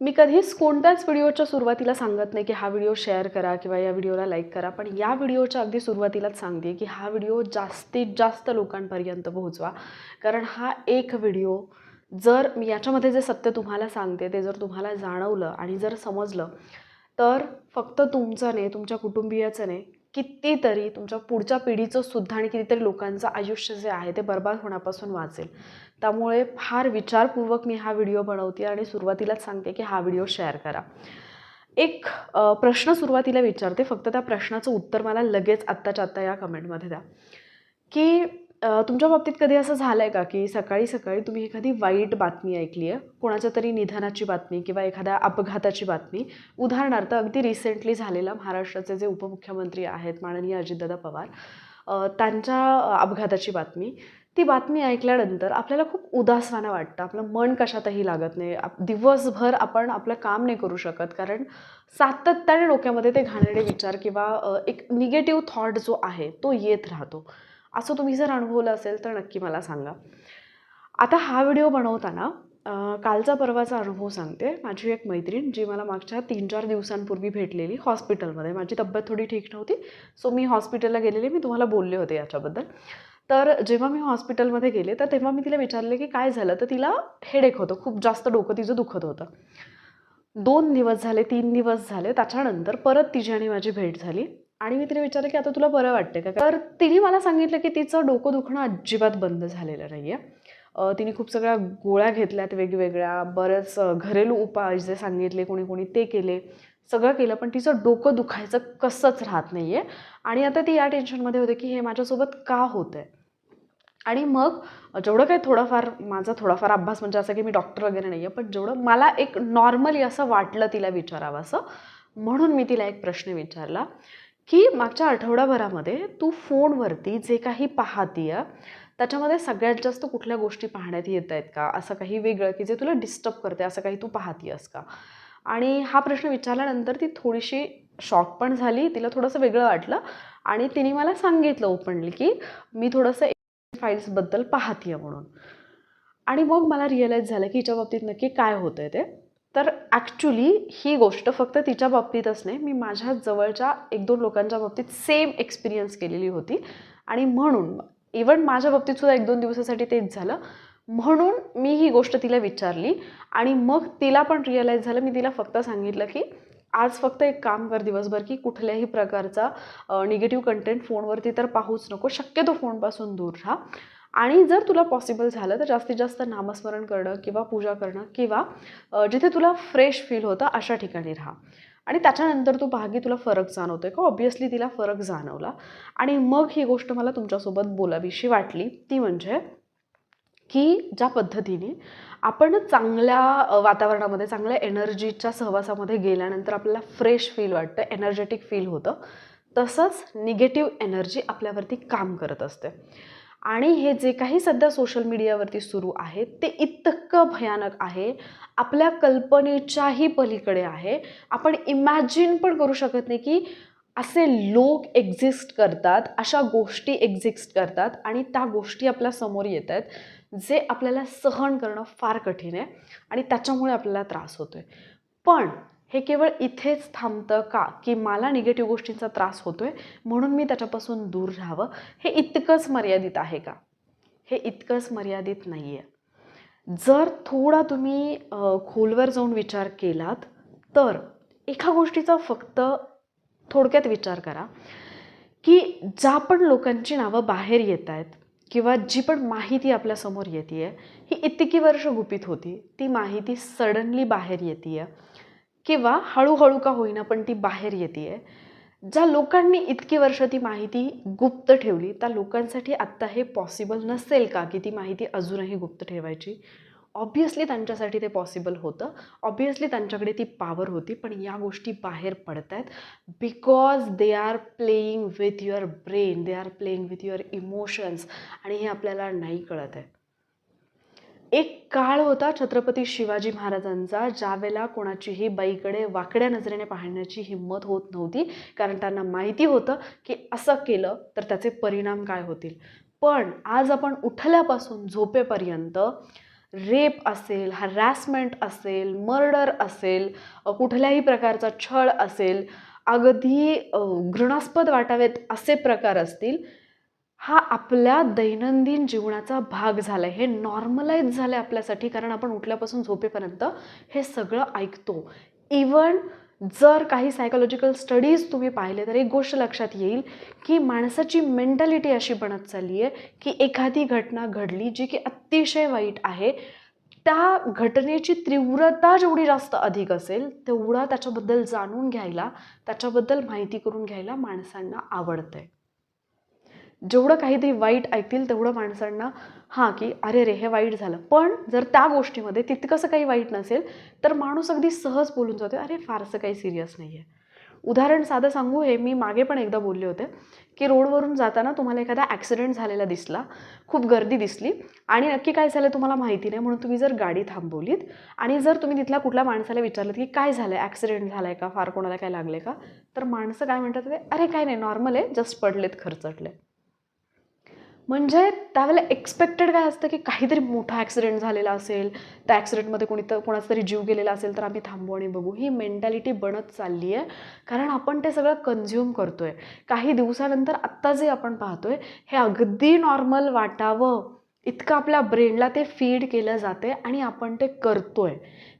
मी कधीच कोणत्याच व्हिडिओच्या सुरुवातीला सांगत नाही की हा व्हिडिओ शेअर करा किंवा या व्हिडिओला लाईक करा पण या व्हिडिओच्या अगदी सुरुवातीलाच सांगते की हा व्हिडिओ जास्तीत जास्त लोकांपर्यंत पोहोचवा. कारण हा एक व्हिडिओ जर मी याच्यामध्ये जे सत्य तुम्हाला सांगते ते जर तुम्हाला जाणवलं आणि जर समजलं तर फक्त तुमचं नाही तुमच्या कुटुंबियाचं नाही कितीतरी तुमच्या पुढच्या पिढीचं सुद्धा आणि कितीतरी लोकांचं आयुष्य जे आहे ते बर्बाद होण्यापासून वाचेल. त्यामुळे फार विचारपूर्वक मी हा व्हिडिओ बनवते आणि सुरुवातीलाच सांगते की हा व्हिडिओ शेअर करा. एक प्रश्न सुरुवातीला विचारते. फक्त त्या प्रश्नाचं उत्तर मला लगेच आत्ताच्या आत्ता या कमेंटमध्ये द्या. की तुमच्या बाबतीत कधी असं झालं आहे का की सकाळी सकाळी तुम्ही एखादी वाईट बातमी ऐकली आहे कोणाच्या तरी निधनाची बातमी किंवा एखाद्या अपघाताची बातमी? उदाहरणार्थ अगदी रिसेंटली झालेला महाराष्ट्राचे जे उपमुख्यमंत्री आहेत माननीय अजितदादा पवार त्यांच्या अपघाताची बातमी. ती बातमी ऐकल्यानंतर आपल्याला खूप उदासवाना वाटतं. आपलं मन कशातही लागत नाही. आप दिवसभर आपण आपलं काम नाही करू शकत. कारण सातत्याने डोक्यामध्ये ते घाणेरडे विचार किंवा एक निगेटिव्ह थॉट जो आहे तो येत राहतो. असं तुम्ही जर अनुभवलं असेल तर नक्की मला सांगा. आता हा व्हिडिओ बनवताना कालचा परवाचा अनुभव सांगते. माझी एक मैत्रीण जी मला मागच्या तीन चार दिवसांपूर्वी भेटलेली हॉस्पिटलमध्ये. माझी तब्येत थोडी ठीक नव्हती सो मी हॉस्पिटलला गेलेले. मी तुम्हाला बोलले होते याच्याबद्दल. तर जेव्हा मी हॉस्पिटलमध्ये गेले तर तेव्हा मी तिला विचारले की काय झालं? तर तिला हेडेक होतं. खूप जास्त डोकं तिचं दुखत होतं. दोन दिवस झाले तीन दिवस झाले. त्याच्यानंतर परत तिची आणि माझी भेट झाली. आणि मी तिने विचारलं की आता तुला बरं वाटतं का? तर तिने मला सांगितलं की तिचं डोकं दुखणं अजिबात बंद झालेलं नाही आहे तिने खूप सगळ्या गोळ्या घेतल्यात वेगवेगळ्या. बरंच घरेलू उपाय जे सांगितले कोणी कोणी ते केले सगळं केलं पण तिचं डोकं दुखायचं कसंच राहत नाही आहे आणि आता ती या टेन्शनमध्ये होते की हे माझ्यासोबत का होतं आहे आणि मग जेवढं काही थोडंफार माझा थोडाफार अभ्यास म्हणजे असं की मी डॉक्टर वगैरे नाही आहे पण जेवढं मला एक नॉर्मली असं वाटलं तिला विचारावं असं म्हणून मी तिला एक प्रश्न विचारला. की मागच्या आठवडाभरामध्ये तू फोनवरती जे काही पाहतीय त्याच्यामध्ये सगळ्यात जास्त कुठल्या गोष्टी पाहण्यात येत आहेत का? असं काही वेगळं की जे तुला डिस्टर्ब करते असं काही तू पाहतीयस का? आणि हा प्रश्न विचारल्यानंतर ती थोडीशी शॉक पण झाली तिला थोडंसं वेगळं वाटलं आणि तिने मला सांगितलं ओपनली की मी थोडंसं फाईल्सबद्दल पाहतीय म्हणून. आणि मग मला रिअलाईज झालं की हिच्या बाबतीत नक्की काय होतं आहे ते. तर ॲक्च्युली ही गोष्ट फक्त तिच्या बाबतीतच नाही मी माझ्या जवळच्या एक दोन लोकांच्या बाबतीत सेम एक्सपिरियन्स केलेली होती. आणि म्हणून इवन माझ्या बाबतीत सुद्धा एक दोन दिवसासाठी तेच झालं. म्हणून मी ही गोष्ट तिला विचारली. आणि मग तिला पण रिअलाईज झालं. मी तिला फक्त सांगितलं की आज फक्त एक काम कर दिवसभर की कुठल्याही प्रकारचा निगेटिव्ह कंटेंट फोनवरती तर पाहूच नको. शक्यतो फोनपासून दूर राहा. आणि जर तुला पॉसिबल झालं तर जास्तीत जास्त नामस्मरण करणं किंवा पूजा करणं किंवा जिथे तुला फ्रेश फील होतं अशा ठिकाणी राहा. आणि त्याच्यानंतर तू पहा की तुला फरक जाणवतोय का? ऑब्वियसली तिला फरक जाणवला. आणि मग ही गोष्ट मला तुमच्यासोबत बोलावीशी वाटली. ती म्हणजे की ज्या पद्धतीने आपण चांगल्या वातावरणामध्ये चांगल्या एनर्जीच्या सहवासामध्ये गेल्यानंतर आपल्याला फ्रेश फील वाटतं एनर्जेटिक फील होतं. तसंच निगेटिव्ह एनर्जी आपल्यावरती काम करत असते. आणि हे जे काही सध्या सोशल मीडियावरती सुरू आहे ते इतकं भयानक आहे. आपल्या कल्पनेच्याही पलीकडे आहे. आपण इमॅजिन पण करू शकत नाही की असे लोक एक्झिस्ट करतात अशा गोष्टी एक्झिस्ट करतात आणि त्या गोष्टी आपल्यासमोर येत आहेत जे आपल्याला सहन करणं फार कठीण आहे आणि त्याच्यामुळे आपल्याला त्रास होतो आहे पण हे केवळ इथेच थांबतं का? की मला निगेटिव्ह गोष्टींचा त्रास होतो आहे म्हणून मी त्याच्यापासून दूर राहावं? हे इतकंच मर्यादित आहे का? हे इतकंच मर्यादित नाही आहे जर थोडा तुम्ही खोलवर जाऊन विचार केलात तर एका गोष्टीचा फक्त थोडक्यात विचार करा की ज्या पण लोकांची नावं बाहेर येत आहेत किंवा जी पण माहिती आपल्यासमोर येते आहे ही इतकी वर्ष गुपित होती ती माहिती सडनली बाहेर येते आहे किंवा हळूहळू का होईना पण ती बाहेर येते आहे ज्या लोकांनी इतकी वर्ष ती माहिती गुप्त ठेवली त्या लोकांसाठी आत्ता हे पॉसिबल नसेल का की ती माहिती अजूनही गुप्त ठेवायची? ऑब्वियसली त्यांच्यासाठी ते पॉसिबल होतं. ऑब्वियसली त्यांच्याकडे ती पॉवर होती पण या गोष्टी बाहेर पडत आहेत because they are playing with your brain they are playing with your emotions आणि हे आपल्याला नाही कळत आहे एक काळ होता छत्रपती शिवाजी महाराजांचा ज्यावेळेला कोणाचीही बाईकडे वाकड्या नजरेने पाहण्याची हिंमत होत नव्हती. कारण त्यांना माहिती होतं की असं केलं तर त्याचे परिणाम काय होतील. पण आज आपण उठल्यापासून झोपेपर्यंत रेप असेल हरॅसमेंट असेल मर्डर असेल कुठल्याही प्रकारचा छळ असेल अगदी घृणास्पद वाटावेत असे प्रकार असतील हा आपल्या दैनंदिन जीवनाचा भाग झाला आहे हे नॉर्मलाईज झालं आहे आपल्यासाठी कारण आपण उठल्यापासून झोपेपर्यंत हे सगळं ऐकतो. इवन जर काही सायकोलॉजिकल स्टडीज तुम्ही पाहिले तर एक गोष्ट लक्षात येईल की माणसाची मेंटॅलिटी अशी बनत चालली आहे की एखादी घटना घडली जी की अतिशय वाईट आहे त्या घटनेची तीव्रता जेवढी जास्त अधिक असेल तेवढा त्याच्याबद्दल जाणून घ्यायला त्याच्याबद्दल माहिती करून घ्यायला माणसांना आवडतंय. जेवढं काहीतरी वाईट ऐकतील तेवढं माणसांना हां की अरे रे हे वाईट झालं. पण जर त्या गोष्टीमध्ये तितकंसं काही वाईट नसेल तर माणूस अगदी सहज बोलून जातो अरे फारसं काही सिरियस नाही आहे उदाहरण साधं सांगू हे मी मागे पण एकदा बोलले होते की रोडवरून जाताना तुम्हाला एखादा ॲक्सिडेंट झालेला दिसला खूप गर्दी दिसली आणि नक्की काय झालं तुम्हाला माहिती नाही म्हणून तुम्ही जर गाडी थांबवलीत आणि जर तुम्ही तिथल्या कुठल्या माणसाला विचारलं की काय झालं आहे ॲक्सिडेंट झाला आहे का फार कोणाला काय लागले का तर माणसं काय म्हणतात ते अरे काय नाही नॉर्मल आहे जस्ट पडलेत खरचटले. म्हणजे त्यावेळेला एक्सपेक्टेड काय असतं की काहीतरी मोठा ॲक्सिडेंट झालेला असेल. त्या ॲक्सिडेंटमध्ये कोणी तर कोणाचा तरी जीव गेलेला असेल तर आम्ही थांबू आणि बघू. ही मेंटॅलिटी बनत चालली आहे कारण आपण ते सगळं कन्झ्युम करतो आहे काही दिवसानंतर आत्ता जे आपण पाहतो आहे हे अगदी नॉर्मल वाटावं. इतकं आपल्या ब्रेनला ते फीड केलं जाते आणि आपण ते करतो आहे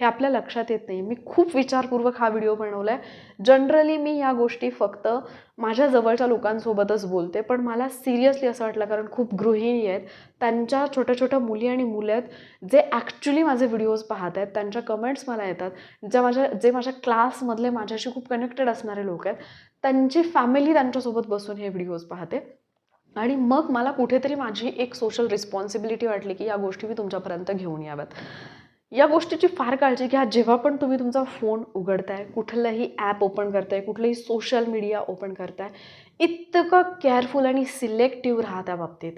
हे आपल्या लक्षात येत नाही मी खूप विचारपूर्वक हा व्हिडिओ बनवला आहे जनरली मी या गोष्टी फक्त माझ्या जवळच्या लोकांसोबतच बोलते पण मला सिरियसली असं वाटलं कारण खूप गृहिणी आहेत. त्यांच्या छोट्या छोट्या मुली आणि मुलं आहेत जे ॲक्च्युली माझे व्हिडिओज पाहत आहेत. त्यांच्या कमेंट्स मला येतात. ज्या माझ्या जे माझ्या क्लासमधले माझ्याशी खूप कनेक्टेड असणारे लोक आहेत त्यांची फॅमिली त्यांच्यासोबत बसून हे व्हिडिओज पाहते. आणि मग मला कुठेतरी माझी एक सोशल रिस्पॉन्सिबिलिटी वाटली की या गोष्टी मी तुमच्यापर्यंत घेऊन याव्यात. या गोष्टीची फार काळजी घ्या. जेव्हा पण तुम्ही तुमचा फोन उघडताय कुठलंही ॲप ओपन करताय कुठलंही सोशल मीडिया ओपन करताय इतकं केअरफुल आणि सिलेक्टिव्ह राहा त्या बाबतीत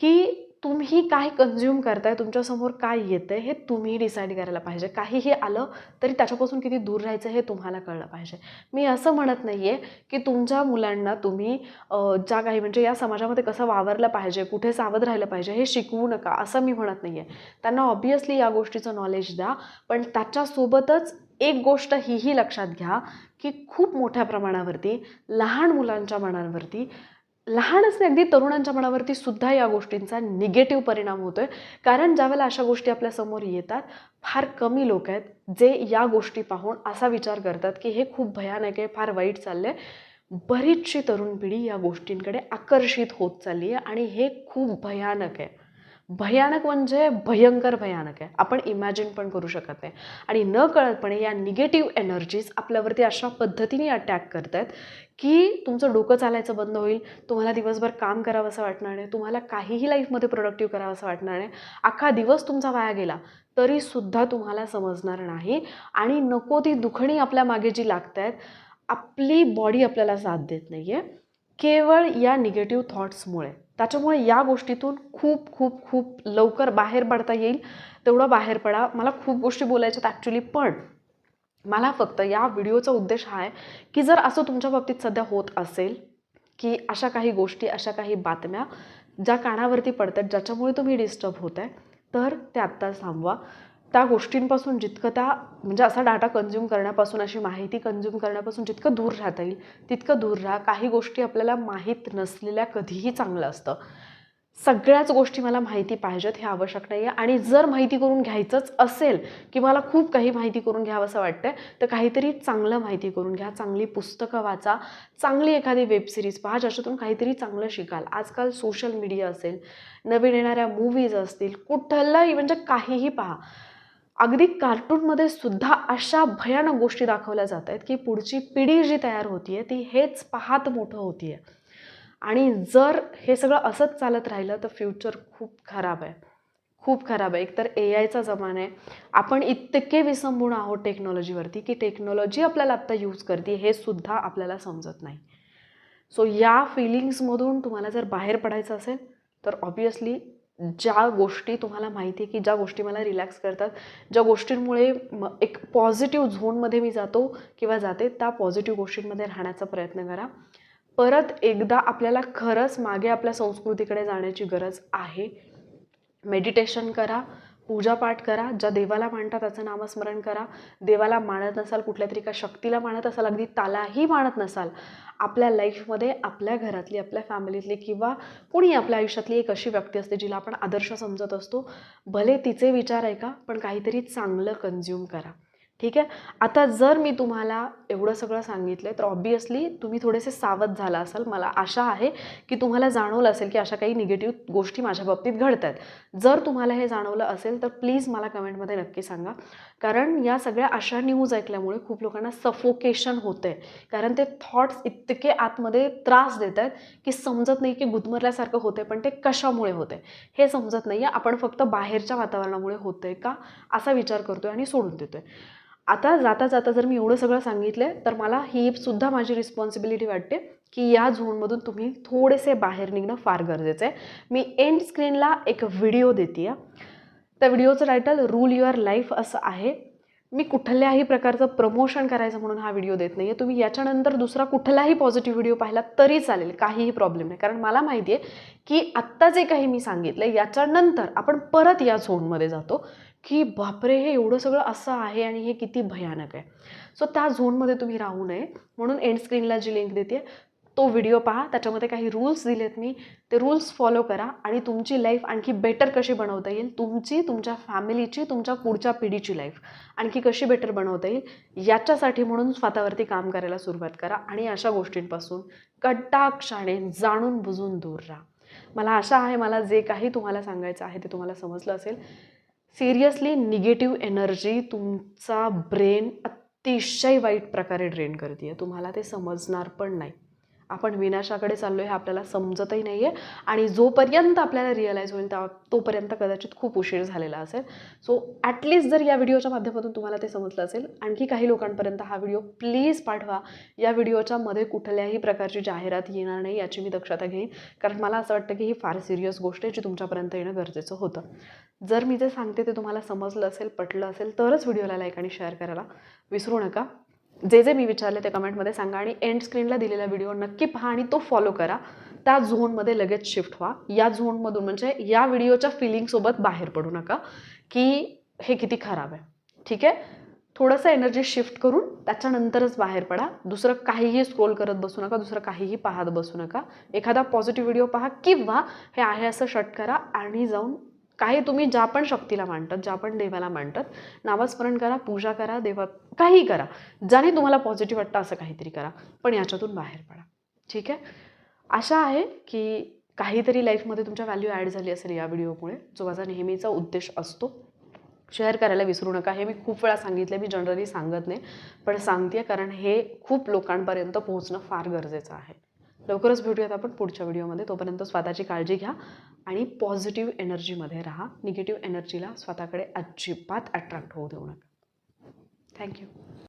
की तुम्ही काय कन्झ्युम करताय तुमच्यासमोर काय येतं आहे हे तुम्ही डिसाईड करायला पाहिजे. काहीही आलं तरी त्याच्यापासून किती दूर राहायचं हे तुम्हाला कळलं पाहिजे. मी असं म्हणत नाही आहे की तुमच्या मुलांना तुम्ही ज्या काही म्हणजे या समाजामध्ये कसं वावरलं पाहिजे कुठे सावध राहिलं पाहिजे हे शिकवू नका असं मी म्हणत नाही आहे त्यांना ऑब्वियसली या गोष्टीचं नॉलेज द्या पण त्याच्यासोबतच एक गोष्ट हीही लक्षात घ्या की खूप मोठ्या प्रमाणावरती लहान मुलांच्या मनांवरती लहानच नाही अगदी तरुणांच्या मनावरती सुद्धा या गोष्टींचा निगेटिव्ह परिणाम होतोय. कारण ज्यावेळेला अशा गोष्टी आपल्यासमोर येतात फार कमी लोक आहेत जे या गोष्टी पाहून असा विचार करतात की हे खूप भयानक आहे फार वाईट चाललंय. बरीचशी तरुण पिढी या गोष्टींकडे आकर्षित होत चालली आहे आणि हे खूप भयानक आहे. भयानक म्हणजे भयंकर भयानक आहे. आपण इमॅजिन पण करू शकत नाही. आणि न कळतपणे या निगेटिव्ह एनर्जीज आपल्यावरती अशा पद्धतीने अटॅक करत आहेत की तुमचं डोकं चालायचं बंद होईल. तुम्हाला दिवसभर काम करावंसं वाटणार नाही. तुम्हाला काहीही लाईफमध्ये प्रोडक्टिव्ह करावंसं वाटणार नाही. अख्खा दिवस तुमचा वाया गेला. तरीसुद्धा तुम्हाला समजणार नाही. आणि नको ती दुखणी आपल्या मागे जी लागत आहेत आपली बॉडी आपल्याला साथ देत नाही आहे केवळ या निगेटिव्ह थॉट्समुळे त्याच्यामुळे या गोष्टीतून खूप खूप खूप लवकर बाहेर पडता येईल. तेवढं बाहेर पडा. मला खूप गोष्टी बोलायच्यात ॲक्च्युली पण मला फक्त या व्हिडिओचा उद्देश हा आहे की जर असं तुमच्या बाबतीत सध्या होत असेल की अशा काही गोष्टी अशा काही बातम्या ज्या कानावरती पडतात ज्याच्यामुळे तुम्ही डिस्टर्ब होत आहे तर ते आत्ता थांबवा. त्या गोष्टींपासून जितकं त्या म्हणजे असा डाटा कन्झ्युम करण्यापासून अशी माहिती कन्झ्युम करण्यापासून जितकं दूर राहता येईल तितकं दूर राहा. काही गोष्टी आपल्याला माहीत नसलेल्या कधीही चांगलं असतं. सगळ्याच गोष्टी मला माहिती पाहिजेत हे आवश्यक नाही आहे आणि जर माहिती करून घ्यायचंच असेल की मला खूप काही माहिती करून घ्यावं असं वाटतंय तर काहीतरी चांगलं माहिती करून घ्या. चांगली पुस्तकं वाचा. चांगली एखादी वेबसिरीज पहा ज्याच्यातून काहीतरी चांगलं शिकाल. आजकाल सोशल मीडिया असेल नवीन येणाऱ्या मूवीज असतील कुठलंही म्हणजे काहीही पहा. अगदी कार्टूनमध्ये सुद्धा अशा भयानक गोष्टी दाखवल्या जात आहेत की पुढची पिढी जी तयार होतीये ती हेच पाहत मोठं होतीये. आणि जर हे सगळं असंच चालत राहिलं तर फ्युचर खूप खराब आहे. खूप खराब आहे. एकतर ए आयचा जमाना आहे. आपण इतके विसंबून आहोत टेक्नॉलॉजीवरती की टेक्नॉलॉजी आपल्याला आत्ता यूज करते हे सुद्धा आपल्याला समजत नाही. सो या फिलिंग्समधून तुम्हाला जर बाहेर पडायचं असेल तर ऑब्वियसली ज्या गोष्टी तुम्हाला माहिती आहे की ज्या गोष्टी मला रिलॅक्स करतात ज्या गोष्टींमुळे म एक पॉझिटिव्ह झोनमध्ये मी जातो किंवा जाते त्या पॉझिटिव्ह गोष्टींमध्ये राहण्याचा प्रयत्न करा. परत एकदा आपल्याला खरंच मागे आपल्या संस्कृतीकडे जाण्याची गरज आहे. मेडिटेशन करा. पूजापाठ करा ज्या देवाला मानता त्याचं नामस्मरण करा. देवाला मानत नसाल कुठल्या तरी का शक्तीला मानत असाल अगदी त्यालाही मानत नसाल आपल्या लाईफमध्ये आपल्या घरातली आपल्या फॅमिलीतली किंवा कोणी आपल्या आयुष्यातली एक अशी व्यक्ती असते जिला आपण आदर्श समजत असतो. भले तिचे विचार ऐका पण काहीतरी चांगलं कन्झ्युम करा. ठीक आहे? आता जर मी तुम्हाला एवढं सगळं सांगितलं तर ऑब्वियसली तुम्ही थोडेसे सावध झाला असाल. मला आशा आहे की तुम्हाला जाणवलं असेल की अशा काही निगेटिव्ह गोष्टी माझ्या बाबतीत घडत आहेत जर तुम्हाला हे जाणवलं असेल तर प्लीज मला कमेंटमध्ये नक्की सांगा. कारण या सगळ्या अशा न्यूज ऐकल्यामुळे खूप लोकांना सफोकेशन होते आहे कारण ते थॉट्स इतके आतमध्ये त्रास देत आहेत की समजत नाही की गुदमरल्यासारखं होते पण ते कशामुळे होते हे समजत नाही आहे आपण फक्त बाहेरच्या वातावरणामुळे होतंय का? असा विचार करतोय आणि सोडून देतोय. आता जाता जाता जर मी एवढं सगळं सांगितलं तर मला ही सुद्धा माझी रिस्पॉन्सिबिलिटी वाटते की या झोनमधून तुम्ही थोडेसे बाहेर निघणं फार गरजेचं आहे. मी एंड स्क्रीनला एक व्हिडिओ देते त्या व्हिडिओचं टायटल रूल युअर लाईफ असं आहे. मी कुठल्याही प्रकारचं प्रमोशन करायचं म्हणून हा व्हिडिओ देत नाही आहे तुम्ही याच्यानंतर दुसरा कुठलाही पॉझिटिव्ह व्हिडिओ पाहिला तरी चालेल. काहीही प्रॉब्लेम नाही. कारण मला माहिती आहे की आत्ता जे काही मी सांगितलं याच्यानंतर आपण परत या झोनमध्ये जातो की बापरे हे एवढं सगळं असं आहे आणि हे किती भयानक आहे. सो त्या झोनमध्ये तुम्ही राहू नये. म्हणून एंड स्क्रीनला जी लिंक देते तो व्हिडिओ पहा. त्याच्यामध्ये काही रूल्स दिलेत मी. ते रूल्स फॉलो करा आणि तुमची लाईफ आणखी बेटर कशी बनवता येईल? तुमची तुमच्या फॅमिलीची तुमच्या पुढच्या पिढीची लाईफ आणखी कशी बेटर बनवता येईल? याच्यासाठी म्हणून स्वतःवरती काम करायला सुरुवात करा आणि अशा गोष्टींपासून कटाक्षाने जाणून बुजून दूर राहा. मला आशा आहे मला जे काही तुम्हाला सांगायचं आहे ते तुम्हाला समजलं असेल. सिरियसली निगेटिव्ह एनर्जी तुमचा ब्रेन अतिशय वाईट प्रकारे ड्रेन करते आहे तुम्हाला ते समजणार पण नाही. आपण विनाशाकडे चाललो आहे हे आपल्याला समजतही नाही आहे आणि जोपर्यंत आपल्याला रिअलाईज होईल त्या तोपर्यंत कदाचित खूप उशीर झालेला असेल. सो ॲटलिस्ट जर या व्हिडिओच्या माध्यमातून तुम्हाला ते समजलं असेल आणखी काही लोकांपर्यंत हा व्हिडिओ प्लीज पाठवा. या व्हिडिओच्या मध्ये कुठल्याही प्रकारची जाहिरात येणार नाही याची मी दक्षता घेईन. कारण मला असं वाटतं की ही फार सिरियस गोष्ट आहे जी तुमच्यापर्यंत येणं गरजेचं होतं. जर मी जे सांगते ते तुम्हाला समजलं असेल पटलं असेल तरच व्हिडिओला लाईक आणि शेअर करायला विसरू नका. जे जे मी विचारले ते कमेंटमध्ये सांगा आणि एंड स्क्रीनला दिलेला व्हिडिओ नक्की पहा आणि तो फॉलो करा. त्या झोनमध्ये लगेच शिफ्ट व्हा. या झोनमधून म्हणजे या व्हिडिओच्या फिलिंगसोबत बाहेर पडू नका की हे किती खराब आहे. ठीक आहे? थोडंसं एनर्जी शिफ्ट करून त्याच्यानंतरच बाहेर पडा. दुसरं काहीही स्क्रोल करत बसू नका दुसरं काहीही पाहत बसू नका. एखादा पॉझिटिव्ह व्हिडिओ पहा किंवा हे आहे असं शट करा आणि जाऊन काही तुम्ही ज्या पण शक्तीला मांडतात ज्या पण देवाला मांडतात नामस्मरण करा पूजा करा देवा काही करा. ज्याने तुम्हाला पॉझिटिव्ह वाटतं असं काहीतरी करा पण याच्यातून बाहेर पडा. ठीक आहे? आशा आहे की काहीतरी लाईफमध्ये तुमच्या व्हॅल्यू ॲड झाली असेल या व्हिडिओमुळे जो माझा नेहमीचा उद्देश असतो. शेअर करायला विसरू नका. हे मी खूप वेळा सांगितलं मी जनरली सांगत नाही. पण सांगते कारण हे खूप लोकांपर्यंत पोहोचणं फार गरजेचं आहे. लवकरच भेटूयात आपण पुढच्या व्हिडिओमध्ये. तोपर्यंत स्वतःची काळजी घ्या आणि पॉझिटिव्ह एनर्जीमध्ये राहा. निगेटिव्ह एनर्जीला स्वतःकडे अजिबात अट्रॅक्ट होऊ देऊ नका. थँक्यू